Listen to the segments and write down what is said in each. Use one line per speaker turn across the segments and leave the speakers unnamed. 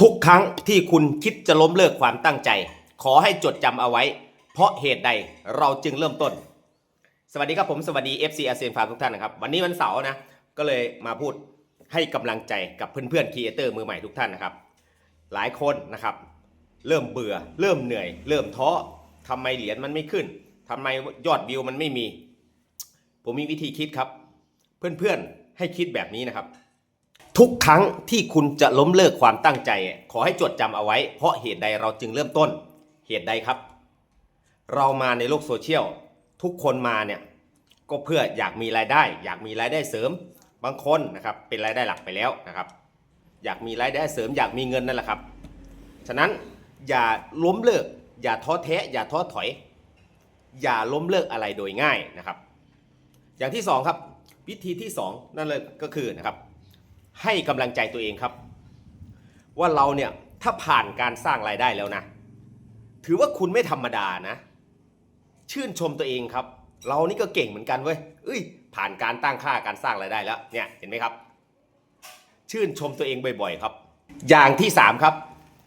ทุกครั้งที่คุณคิดจะล้มเลิกความตั้งใจ ขอให้จดจำเอาไว้ เพราะเหตุใดเราจึงเริ่มต้น สวัสดีครับผมสวัสดี FC อาเซียนฟาร์มทุกท่านนะครับ วันนี้วันเสาร์นะ ก็เลยมาพูดให้กำลังใจกับเพื่อนๆครีเอเตอร์มือใหม่ทุกท่านนะครับ หลายคนนะครับ เริ่มเบื่อ เริ่มเหนื่อย เริ่มท้อทำไมเหรียญมันไม่ขึ้นทำไมยอดวิวมันไม่มี ผมมีวิธีคิดครับ เพื่อนๆให้คิดแบบนี้นะครับ ทุกครั้งที่คุณจะล้มเลิกความตั้งใจ ขอให้จดจำเอาไว้ เพราะเหตุใดเราจึงเริ่มต้น เหตุใดครับ เรามาในโลกโซเชียลทุกคนมาเนี่ยก็เพื่ออยากมีรายได้ อยากมีรายได้เสริมบางคนนะครับเป็นรายได้หลักไปแล้วนะครับ อยากมีรายได้เสริม อยากมีเงินนั่นแหละครับ ฉะนั้นอย่าล้มเลิก อย่าท้อแท้ อย่าท้อถอย อย่าล้มเลิกอะไรโดยง่ายนะครับ อย่างที่สองครับวิธีที่สองนั่นเลยก็คือนะครับ ให้กำลังใจตัวเองครับ ว่าเราเนี่ยถ้าผ่านการสร้างรายได้แล้วนะ ถือว่าคุณไม่ธรรมดานะ ชื่นชมตัวเองครับ เรานี่ก็เก่งเหมือนกันเว้ยเอ้ย ผ่านการตั้งค่าการสร้างรายได้แล้วเนี่ยเห็นไหมครับ ชื่นชมตัวเองบ่อยๆครับ อย่างที่สามครับ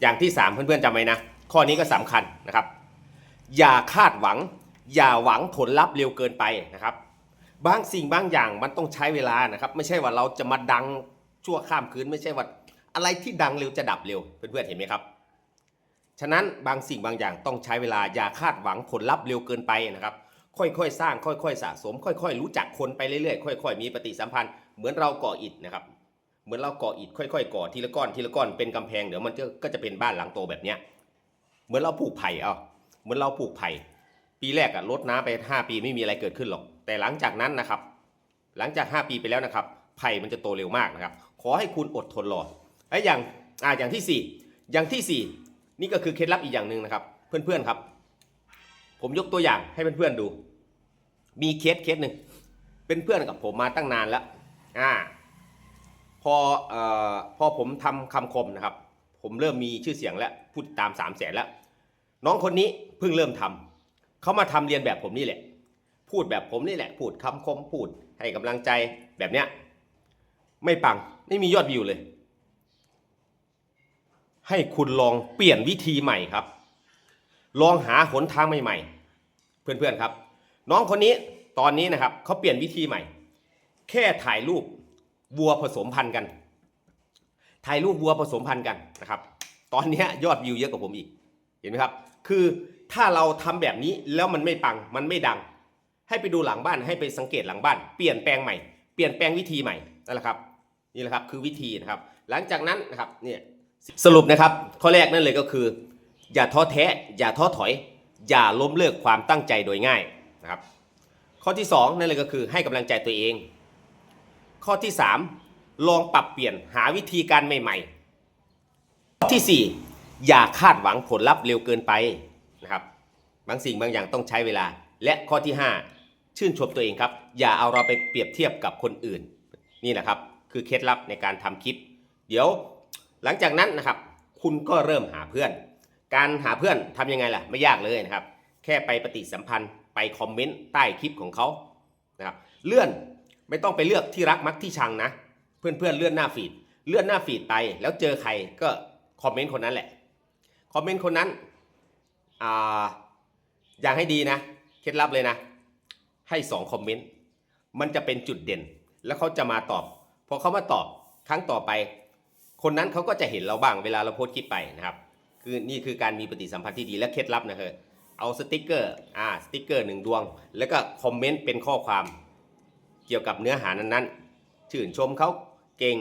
อย่างที่สามเพื่อนๆจำไว้นะ ข้อนี้ก็สำคัญนะครับ อย่าคาดหวัง อย่าหวังผลลัพธ์เร็วเกินไปนะครับ บางสิ่งบางอย่างมันต้องใช้เวลานะครับ ไม่ใช่ว่าเราจะมาดัง ชั่วข้ามคืนไม่ใช่ว่าอะไรที่ดังเร็วจะดับเร็วเพื่อนๆเห็นไหมครับ ฉะนั้นบางสิ่งบางอย่างต้องใช้เวลาอย่าคาดหวังผลลัพธ์เร็วเกินไปนะครับ ค่อยๆ สร้างค่อยๆ สะสม ค่อยๆ รู้จักคนไปเรื่อยๆ ค่อย ๆ มีปฏิสัมพันธ์เหมือนเราก่ออิฐนะครับ เหมือนเราก่ออิฐค่อยๆ ก่อทีละก้อนทีละก้อนเป็นกำแพงเดี๋ยวมันก็จะเป็นบ้านหลังโตแบบเนี้ยเหมือนเราปลูกไผ่เอาเหมือนเราปลูกไผ่ปีแรกอะลดน้ำไป 5 ปีไม่มีอะไรเกิดขึ้นหรอก แต่หลังจากนั้นนะครับ หลังจาก 5 ปีไปแล้วนะครับไผ่มันจะโตเร็วมากนะครับ ขอให้คุณอดทนรอไอ้อย่างอ่าอย่างที่ 4 อย่างทีสี่ 4 นี่ก็คือเคล็ดลับอีกอย่างหนึ่งนะครับ เพื่อนๆครับ ผมยกตัวอย่างให้เพื่อนๆดู มีเคสเคสหนึ่งเป็นเพื่อนกับผมมาตั้งนานแล้วอ่าพอเอ่อพอผมทำคำคมนะครับ ผมเริ่มมีชื่อเสียงแล้วพูดตาม3 0 0แสนแล้ว น้องคนนี้เพิ่งเริ่มทำเขามาทำเรียนแบบผมนี่แหละ พูดแบบผมนี่แหละ พูดคำคมพูดให้กำลังใจแบบเนี้ยไม่ปัง ไม่มียอดวิวเลย ให้คุณลองเปลี่ยนวิธีใหม่ครับ ลองหาหนทางใหม่ๆ เพื่อนๆครับ น้องคนนี้ตอนนี้นะครับเขาเปลี่ยนวิธีใหม่ แค่ถ่ายรูปวัวผสมพันธุ์กัน ถ่ายรูปวัวผสมพันธุ์กันนะครับ ตอนนี้ยอดวิวเยอะกว่าผมอีก เห็นไหมครับ คือถ้าเราทำแบบนี้แล้วมันไม่ปัง มันไม่ดัง ให้ไปดูหลังบ้าน ให้ไปสังเกตหลังบ้าน เปลี่ยนแปลงใหม่ เปลี่ยนแปลงวิธีใหม่นั่นแหละครับ นี่แหละครับคือวิธีนะครับ หลังจากนั้นนะครับเนี่ยสรุปนะครับข้อแรกนั่นเลยก็คือ อย่าท้อแท้ อย่าท้อถอย อย่าล้มเลิกความตั้งใจโดยง่ายนะครับ ข้อที่สองนั่นเลยก็คือให้กำลังใจตัวเอง ข้อที่สามลองปรับเปลี่ยนหาวิธีการใหม่ ๆ ข้อที่สี่อย่าคาดหวังผลลัพธ์เร็วเกินไปนะครับบางสิ่งบางอย่างต้องใช้เวลา และข้อที่ 5 ชื่นชมตัวเองครับ อย่าเอาเราไปเปรียบเทียบกับคนอื่น นี่นะครับ คือเคล็ดลับในการทำคลิป เดี๋ยวหลังจากนั้นนะครับ คุณก็เริ่มหาเพื่อน การหาเพื่อนทำยังไงล่ะ ไม่ยากเลยนะครับ แค่ไปปฏิสัมพันธ์ไปคอมเมนต์ใต้คลิปของเขานะครับเลื่อนไม่ต้องไปเลือกที่รักมักที่ชังนะ เพื่อนๆเลื่อนหน้าฟีดเลื่อนหน้าฟีดไปแล้วเจอใครก็คอมเมนต์คนนั้นแหละคอมเมนต์คนนั้นอ่าอย่างให้ดีนะ เคล็ดลับเลยนะ ให้สองคอมเมนต์มันจะเป็นจุดเด่น แล้วเขาจะมาตอบ พอเขามาตอบครั้งต่อไป คนนั้นเขาก็จะเห็นเราบ้างเวลาเราโพสต์คลิปไปนะครับ คือนี่คือการมีปฏิสัมพันธ์ที่ดีและเคล็ดลับนะเฮอเอาสติกเกอร์อ่าสติกเกอร์หนึ่งดวง แล้วก็คอมเมนต์เป็นข้อความเกี่ยวกับเนื้อหานั้นๆชื่นชมเขาเก่ง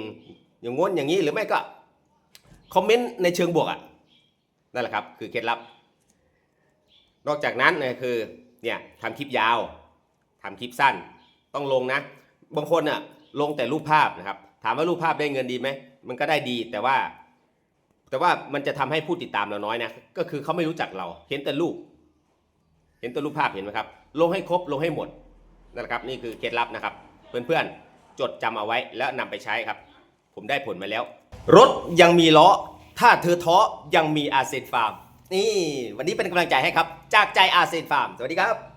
อย่างง้นอย่างนี้หรือไม่ก็คอมเมนต์ในเชิงบวกอะนั่นแหละครับคือเคล็ดลับ นอกจากนั้นเนี่ยคือเนี่ยทำคลิปยาวทำคลิปสั้นต้องลงนะ บางคนน่ะ ลงแต่รูปภาพนะครับ ถามว่ารูปภาพได้เงินดีไหมมันก็ได้ดีแต่ว่า แต่ว่ามันจะทำให้ผู้ติดตามเราน้อยนะก็คือเขาไม่รู้จักเรา เห็นแต่รูป เห็นแต่รูปภาพเห็นไหมครับ ลงให้ครบลงให้หมดนั่นแหละครับ นี่คือเคล็ดลับนะครับ เพื่อนๆจดจำเอาไว้แล้วนำไปใช้ครับ ผมได้ผลมาแล้ว รถยังมีล้อถ้าเธอท้อยังมีอาเซนฟาร์มนี่วันนี้เป็นกำลังใจให้ครับ จากใจอาเซนฟาร์มสวัสดีครับ